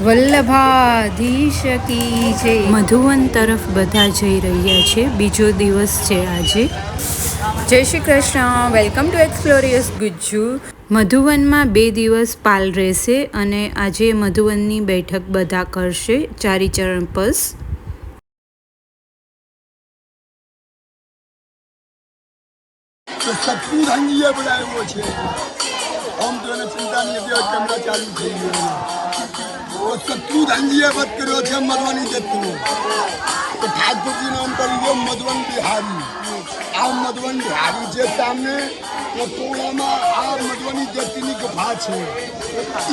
વલ્લભાધીશ કી જય. મધુવન તરફ બધા જઈ રહ્યા છે. બીજો દિવસ છે આજે. જય Shri Krishna. Welcome to Explorious Gujju. મધુવનમાં બે દિવસ પાલ રહેશે અને આજે મધુવનની બેઠક બધા કરશે. ચારીચરણ પસ. છે. આમ તો એને કેમેરા ચાલુ થઈ ગયો તો શત્રુધનજીએ વધ કર્યો છે મધવાની જતનો. તો ઠાકોરજી નામ કરી દો મધવન બિહારી. આ મધવન બિહારી છે સામે પટોળામાં ટોળામાં આ મધવાની જતીની ગુફા છે.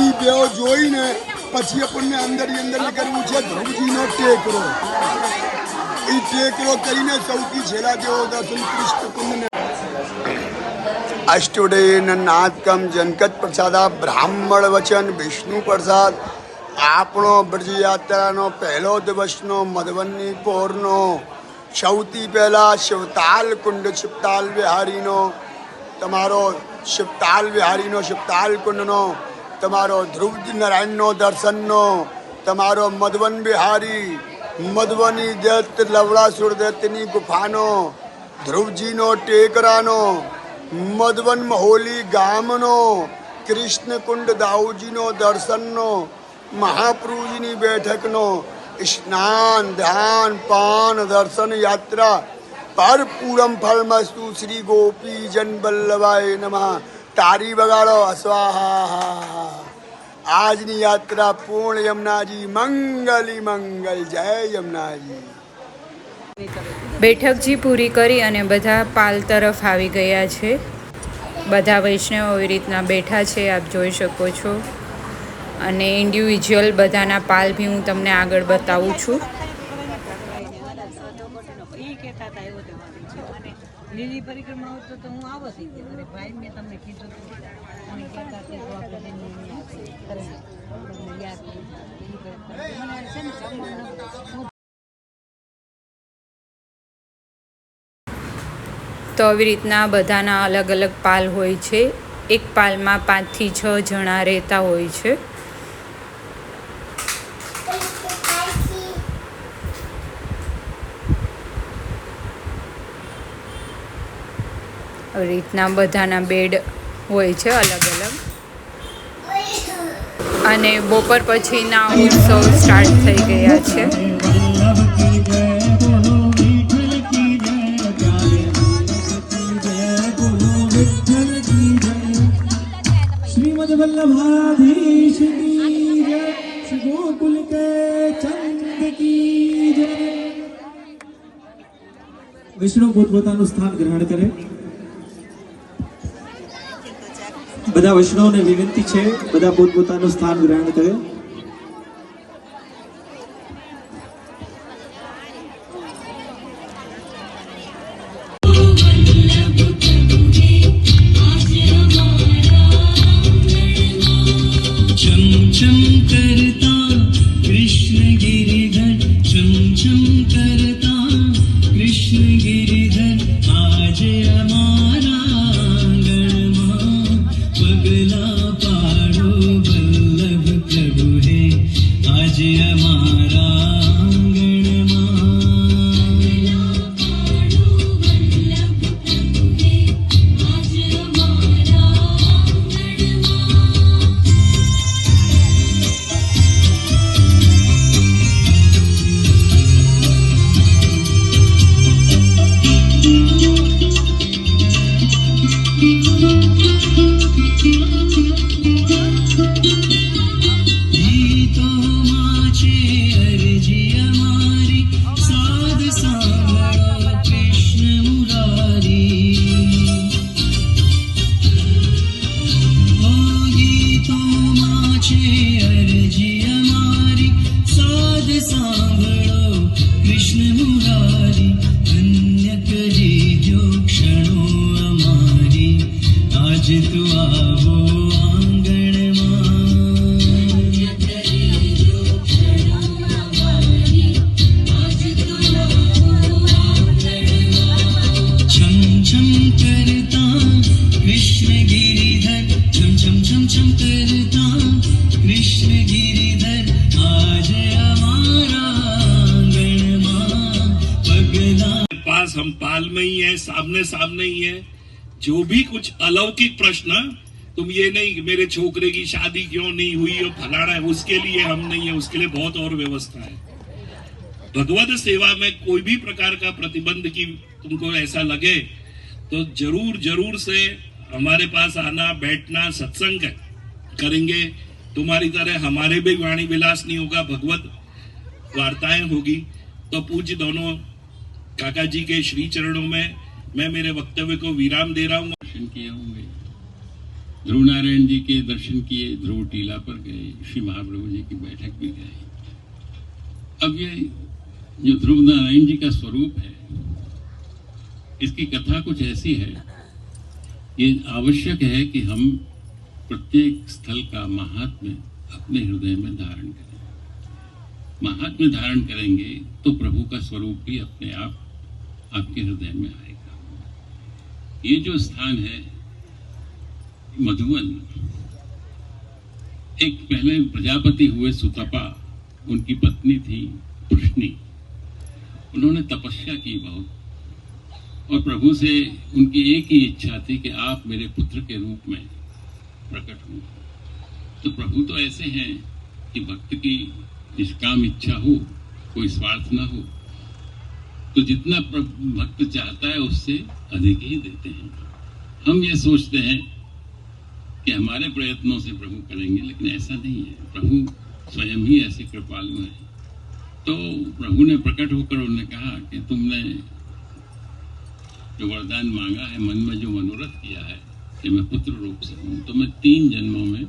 એ બે જોઈને પછી આપણને અંદર અંદર કરવું છે ધ્રુવજીનો ટેકરો. એ ટેકરો કરીને સૌથી છેલ્લા જેવો દર્શન કૃષ્ણ કુંડને અષ્ટોડેન નાદકમ જનકત પ્રસાદા, બ્રાહ્મણ વચન, વિષ્ણુ પ્રસાદ. આપણો બ્રજયાત્રાનો પહેલો દિવસનો મધવનની પોરનો. સૌથી પહેલાં શિવતાલ કુંડ, શિવતાલ વિહારીનો. તમારો શિવતાલ વિહારીનો, શિવતાલ કુંડનો. તમારો ધ્રુવ નારાયણનો દર્શનનો. તમારો મધવન બિહારી મધવની દત્ત લવળાસુર દત્તની ગુફાનો. ધ્રુવજીનો ટેકરાનો. મધવન મહોલી ગામનો, કૃષ્ણકુંડ દાઉજીનો દર્શનનો મહાપ્રભુજીની બેઠકનો સ્નાન, ધ્યાન, પાન, દર્શન યાત્રા પર પૂરમ ફળમસ્તુ શ્રી ગોપી જન વલ્લભાય નમઃ. તારી બગાડો સ્વાહા. આજની યાત્રા પૂર્ણ યમુનાજી, મંગલી મંગલ. જય યમુનાજી. બેઠકજી પૂરી કરી અને બધા પાલ તરફ આવી ગયા છે. બધા વૈષ્ણવો એવી રીતના બેઠા છે, આપ જોઈ શકો છો. અને ઇન્ડિવિજ્યુઅલ બધાના પાલ બી હું તમને આગળ બતાવું છું. લીલી પરિક્રમા હોત તો હું આવો થઈ ગયો. અને ભાઈ, મેં તમને કીધું. મને તો આવી રીતના બધાના અલગ અલગ પાલ હોય છે. એક પાલમાં પાંચથી છ જણા રહેતા હોય છે. આવી રીતના બધાના બેડ હોય છે અલગ અલગ. અને બપોર પછીના ઉત્સવ સ્ટાર્ટ થઈ ગયા છે. गोकुल के चंद की जय વૈષ્ણવ પોતપોતાનું સ્થાન ગ્રહણ કરે બધા વૈષ્ણવને વિનંતી છે બધા પોતપોતાનું સ્થાન ગ્રહણ કરે सामने सामने ही है। जो भी कुछ अलौकिक प्रश्न, तुम ये नहीं मेरे छोकरे की शादी क्यों नहीं हुई, और फलाना है, उसके लिए हम नहीं है, उसके लिए बहुत और व्यवस्था है। भगवत सेवा में कोई भी प्रकार का प्रतिबंध की तुमको ऐसा लगे तो ज़रूर ज़रूर से हमारे पास आना, बैठना, सत्संग करेंगे, तुम्हारी तरह हमारे भी वाणी विलास नहीं होगा, भगवत वार्ताएँ होगी। तो पूज्य दोनों काका जी के श्री चरणों में मैं मेरे वक्तव्य को विराम दे रहा हूँ। दर्शन किए होंगे। ध्रुव नारायण जी के दर्शन किए, ध्रुव टीला पर गए, श्री महाप्रभु जी की बैठक भी गए अब ये जो ध्रुव नारायण जी का स्वरूप है, इसकी कथा कुछ ऐसी है ये आवश्यक है कि हम प्रत्येक स्थल का महात्म्य अपने हृदय में धारण करें। महात्म्य धारण करेंगे तो प्रभु का स्वरूप भी अपने आप आपके हृदय में आएगा। ये जो स्थान है मधुवन एक पहले प्रजापति हुए सुतपा, उनकी पत्नी थी प्रश्नी उन्होंने तपस्या की बहुत। और प्रभु से उनकी एक ही इच्छा थी कि आप मेरे पुत्र के रूप में प्रकट हो। तो प्रभु तो ऐसे हैं कि भक्त की निष्काम इच्छा हो, कोई स्वार्थ ना हो तो जितना भक्त चाहता है उससे अधिक ही देते हैं। हम ये सोचते हैं कि हमारे प्रयत्नों से प्रभु करेंगे, लेकिन ऐसा नहीं है। प्रभु स्वयं ही ऐसे कृपालु हैं। तो प्रभु ने प्रकट होकर उन्होंने कहा कि तुमने जो वरदान मांगा है मन में जो मनोरथ किया है कि मैं पुत्र रूप से हूँ तो मैं तीन जन्मों में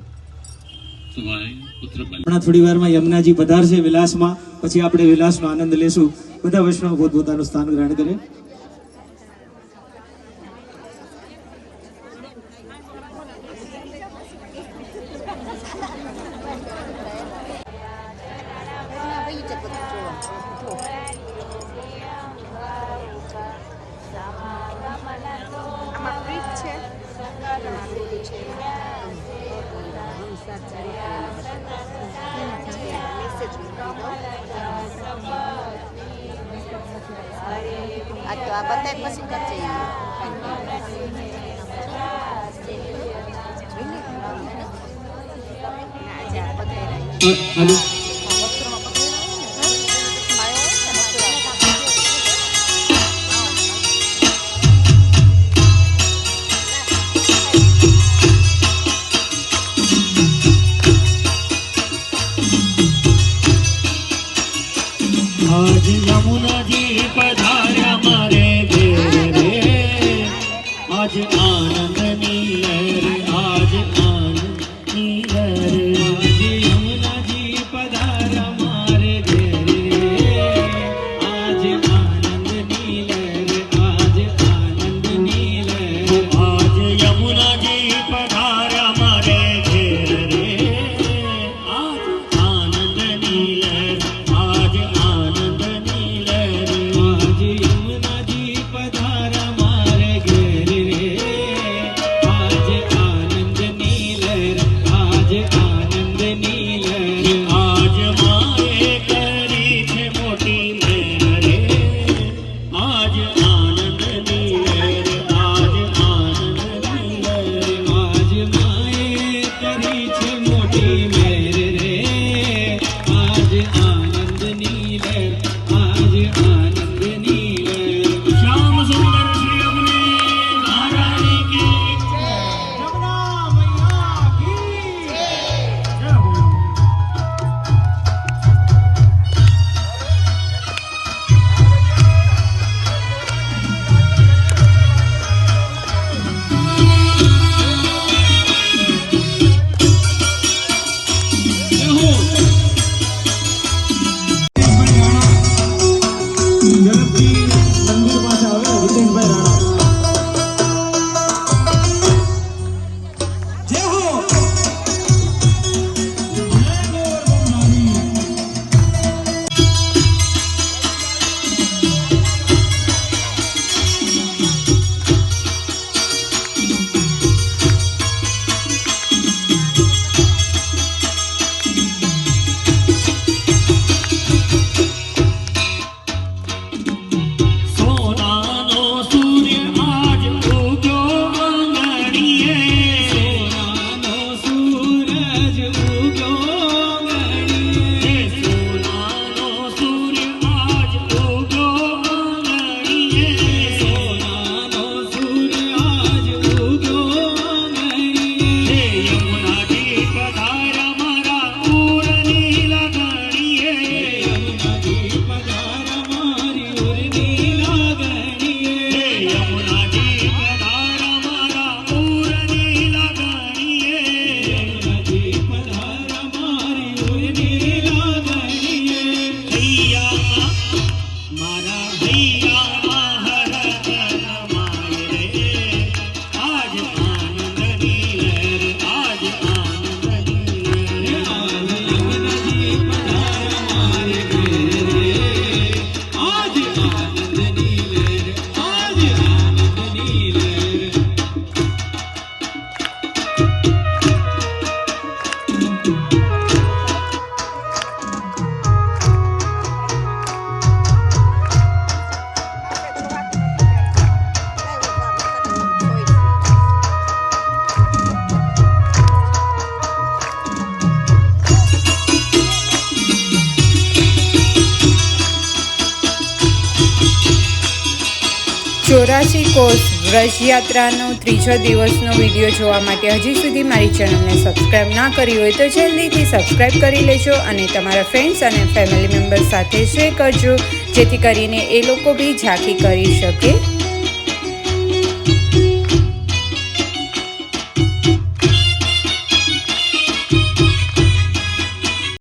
तुम्हारे पुत्र बन હમણાં થોડી વારમાં યમુનાજી પધારશે વિલાસમાં પછી આપણે વિલાસનો આનંદ લેશું બધા વૈષ્ણવ પોતપોતાનું સ્થાન ગ્રહણ કરે આ તો આ બતાય પછી કરશે કોષ વ્રજયાત્રાનો ત્રીજો દિવસનો વીડિયો જોવા માટે હજી સુધી મારી ચેનલને સબસ્ક્રાઈબ ના કરી હોય તો જલ્દીથી સબસ્ક્રાઈબ કરી લેજો અને તમારા ફ્રેન્ડ્સ અને ફેમિલી મેમ્બર્સ સાથે શેર કરજો, જેથી કરીને એ લોકો બી ઝાંકી કરી શકે.